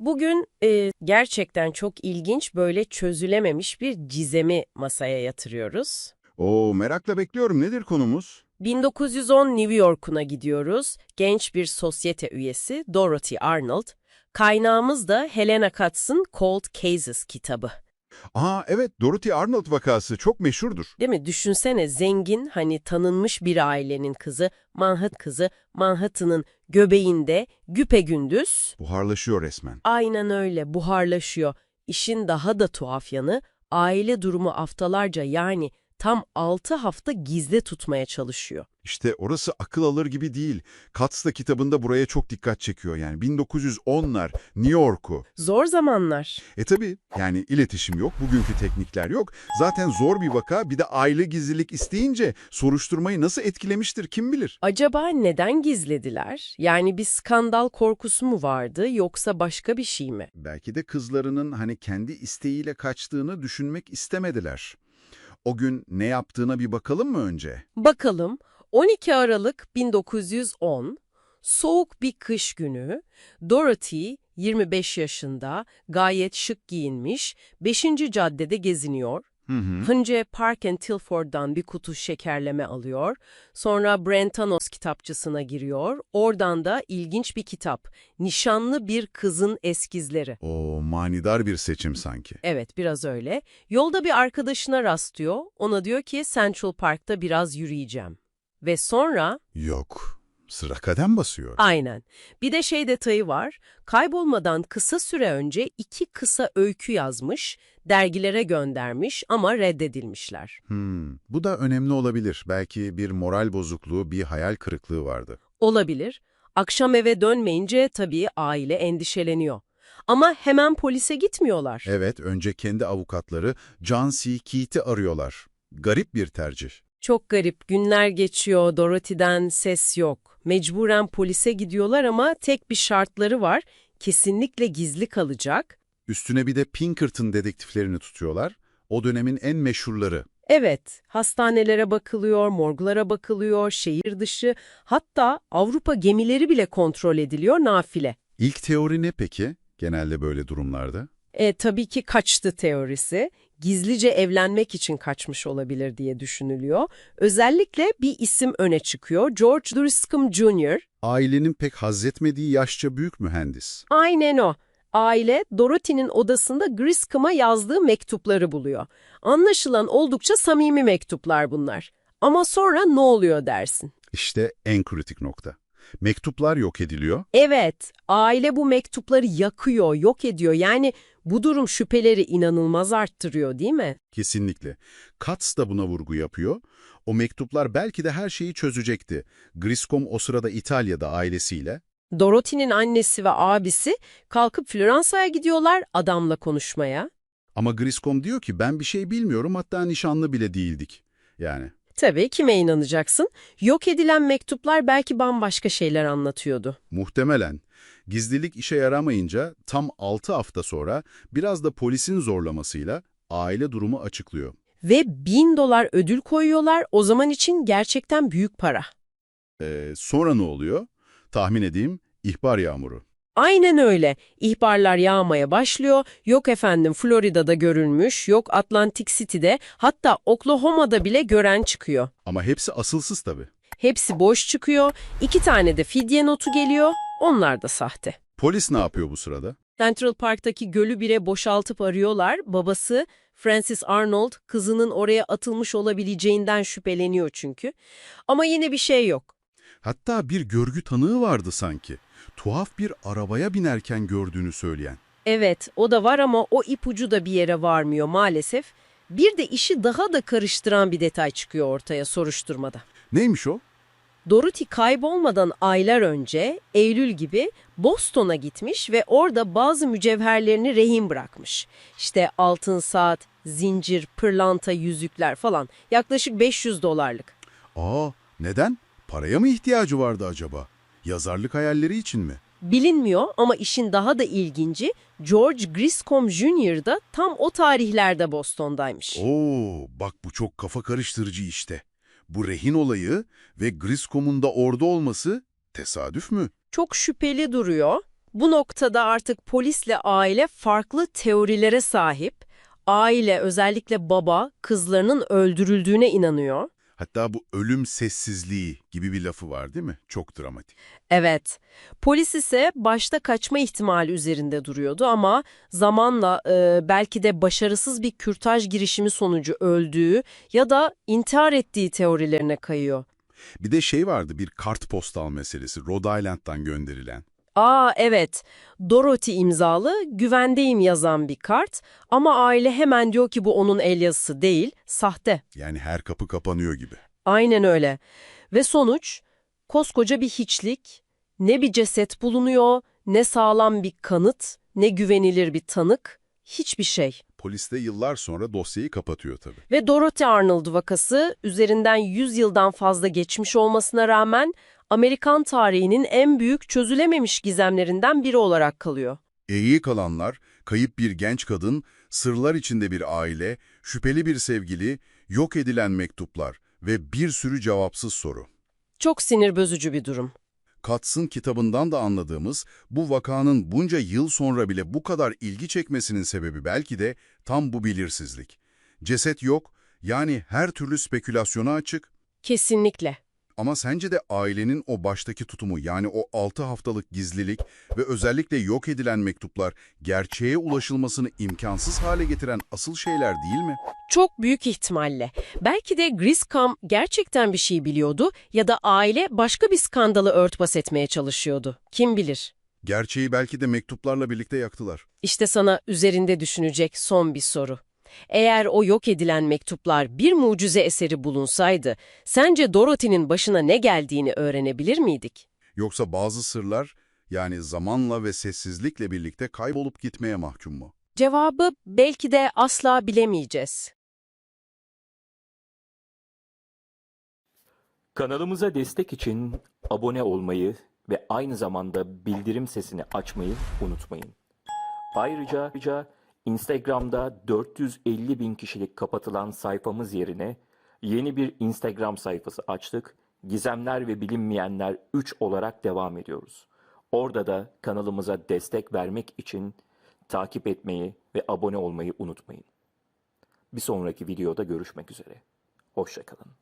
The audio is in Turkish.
Bugün e, gerçekten çok ilginç böyle çözülememiş bir gizemi masaya yatırıyoruz. Oo merakla bekliyorum. Nedir konumuz? 1910 New York'una gidiyoruz. Genç bir sosyete üyesi Dorothy Arnold. Kaynağımız da Helena Katz'ın Cold Cases kitabı. Aa evet Dorothy Arnold vakası çok meşhurdur. Değil mi? Düşünsene zengin, hani tanınmış bir ailenin kızı, Manhattan kızı, Manhattan'ın göbeğinde güpegündüz. Buharlaşıyor resmen. Aynen öyle, buharlaşıyor. İşin daha da tuhaf yanı, aile durumu haftalarca yani tam 6 hafta gizli tutmaya çalışıyor. İşte orası akıl alır gibi değil. Katz da kitabında buraya çok dikkat çekiyor yani. 1910'lar New York'u. Zor zamanlar. E tabi yani iletişim yok, bugünkü teknikler yok. Zaten zor bir vaka bir de aile gizlilik isteyince soruşturmayı nasıl etkilemiştir kim bilir. Acaba neden gizlediler? Yani bir skandal korkusu mu vardı yoksa başka bir şey mi? Belki de kızlarının hani kendi isteğiyle kaçtığını düşünmek istemediler. O gün ne yaptığına bir bakalım mı önce? Bakalım 12 Aralık 1910 soğuk bir kış günü Dorothy 25 yaşında gayet şık giyinmiş 5. caddede geziniyor. Hı hı. Önce Park and Tilford'dan bir kutu şekerleme alıyor. Sonra Brentanos kitapçısına giriyor. Oradan da ilginç bir kitap. Nişanlı bir kızın eskizleri. O manidar bir seçim sanki. Evet, biraz öyle. Yolda bir arkadaşına rastlıyor. Ona diyor ki Central Park'ta biraz yürüyeceğim. Ve sonra Yok. Sıra kadem basıyor. aynen. Bir de şey detayı var. Kaybolmadan kısa süre önce iki kısa öykü yazmış, dergilere göndermiş ama reddedilmişler. Hmm, bu da önemli olabilir. Belki bir moral bozukluğu, bir hayal kırıklığı vardı. Olabilir. Akşam eve dönmeyince tabii aile endişeleniyor. Ama hemen polise gitmiyorlar. Evet, önce kendi avukatları John C. Keith'i arıyorlar. Garip bir tercih. Çok garip. Günler geçiyor, Dorothy'den ses yok. Mecburen polise gidiyorlar ama tek bir şartları var. Kesinlikle gizli kalacak. Üstüne bir de Pinkerton dedektiflerini tutuyorlar. O dönemin en meşhurları. Evet, hastanelere bakılıyor, morglara bakılıyor, şehir dışı, hatta Avrupa gemileri bile kontrol ediliyor nafile. İlk teori ne peki? Genelde böyle durumlarda. E, tabii ki kaçtı teorisi. Gizlice evlenmek için kaçmış olabilir diye düşünülüyor. Özellikle bir isim öne çıkıyor. George Driscoll Jr. Ailenin pek hazzetmediği yaşça büyük mühendis. Aynen o. Aile Dorothy'nin odasında Griscom'a yazdığı mektupları buluyor. Anlaşılan oldukça samimi mektuplar bunlar. Ama sonra ne oluyor dersin? İşte en kritik nokta. Mektuplar yok ediliyor. Evet, aile bu mektupları yakıyor, yok ediyor. Yani bu durum şüpheleri inanılmaz arttırıyor değil mi? Kesinlikle. Katz da buna vurgu yapıyor. O mektuplar belki de her şeyi çözecekti. Griscom o sırada İtalya'da ailesiyle. Dorothy'nin annesi ve abisi kalkıp Floransa'ya gidiyorlar adamla konuşmaya. Ama Griscom diyor ki ben bir şey bilmiyorum hatta nişanlı bile değildik. Yani Tabii kime inanacaksın? Yok edilen mektuplar belki bambaşka şeyler anlatıyordu. muhtemelen. Gizlilik işe yaramayınca tam 6 hafta sonra biraz da polisin zorlamasıyla aile durumu açıklıyor. Ve bin dolar ödül koyuyorlar o zaman için gerçekten büyük para. Ee, sonra ne oluyor? Tahmin edeyim ihbar yağmuru. Aynen öyle. İhbarlar yağmaya başlıyor. Yok efendim Florida'da görülmüş, yok Atlantic City'de, hatta Oklahoma'da bile gören çıkıyor. Ama hepsi asılsız tabii. Hepsi boş çıkıyor. İki tane de fidye notu geliyor. Onlar da sahte. Polis ne yapıyor bu sırada? Central Park'taki gölü bile boşaltıp arıyorlar. Babası Francis Arnold kızının oraya atılmış olabileceğinden şüpheleniyor çünkü. Ama yine bir şey yok. Hatta bir görgü tanığı vardı sanki. Tuhaf bir arabaya binerken gördüğünü söyleyen. Evet, o da var ama o ipucu da bir yere varmıyor maalesef. Bir de işi daha da karıştıran bir detay çıkıyor ortaya soruşturmada. Neymiş o? Dorothy kaybolmadan aylar önce Eylül gibi Boston'a gitmiş ve orada bazı mücevherlerini rehin bırakmış. İşte altın saat, zincir, pırlanta, yüzükler falan yaklaşık 500 dolarlık. Aa, neden? Paraya mı ihtiyacı vardı acaba? Yazarlık hayalleri için mi? Bilinmiyor ama işin daha da ilginci George Griscom Jr. da tam o tarihlerde Boston'daymış. Oo, bak bu çok kafa karıştırıcı işte. Bu rehin olayı ve Griscom'un da orada olması tesadüf mü? Çok şüpheli duruyor. Bu noktada artık polisle aile farklı teorilere sahip. Aile özellikle baba kızlarının öldürüldüğüne inanıyor. Hatta bu ölüm sessizliği gibi bir lafı var değil mi? Çok dramatik. Evet. Polis ise başta kaçma ihtimali üzerinde duruyordu ama zamanla e, belki de başarısız bir kürtaj girişimi sonucu öldüğü ya da intihar ettiği teorilerine kayıyor. Bir de şey vardı bir kartpostal meselesi Rhode Island'dan gönderilen. Aa evet, Dorothy imzalı güvendeyim yazan bir kart ama aile hemen diyor ki bu onun el yazısı değil, sahte. Yani her kapı kapanıyor gibi. Aynen öyle. Ve sonuç koskoca bir hiçlik, ne bir ceset bulunuyor, ne sağlam bir kanıt, ne güvenilir bir tanık, hiçbir şey. Polis de yıllar sonra dosyayı kapatıyor tabii. Ve Dorothy Arnold vakası üzerinden 100 yıldan fazla geçmiş olmasına rağmen Amerikan tarihinin en büyük çözülememiş gizemlerinden biri olarak kalıyor. Eği kalanlar, kayıp bir genç kadın, sırlar içinde bir aile, şüpheli bir sevgili, yok edilen mektuplar ve bir sürü cevapsız soru. Çok sinir bozucu bir durum. Katz'ın kitabından da anladığımız bu vakanın bunca yıl sonra bile bu kadar ilgi çekmesinin sebebi belki de tam bu belirsizlik. Ceset yok, yani her türlü spekülasyona açık. Kesinlikle. Ama sence de ailenin o baştaki tutumu yani o 6 haftalık gizlilik ve özellikle yok edilen mektuplar gerçeğe ulaşılmasını imkansız hale getiren asıl şeyler değil mi? Çok büyük ihtimalle. Belki de Griscom gerçekten bir şey biliyordu ya da aile başka bir skandalı örtbas etmeye çalışıyordu. Kim bilir? Gerçeği belki de mektuplarla birlikte yaktılar. İşte sana üzerinde düşünecek son bir soru. Eğer o yok edilen mektuplar bir mucize eseri bulunsaydı, sence Dorothy'nin başına ne geldiğini öğrenebilir miydik? Yoksa bazı sırlar yani zamanla ve sessizlikle birlikte kaybolup gitmeye mahkum mu? Cevabı belki de asla bilemeyeceğiz. Kanalımıza destek için abone olmayı ve aynı zamanda bildirim sesini açmayı unutmayın. Ayrıca, ayrıca Instagram'da 450 bin kişilik kapatılan sayfamız yerine yeni bir Instagram sayfası açtık. Gizemler ve bilinmeyenler 3 olarak devam ediyoruz. Orada da kanalımıza destek vermek için takip etmeyi ve abone olmayı unutmayın. Bir sonraki videoda görüşmek üzere. Hoşçakalın.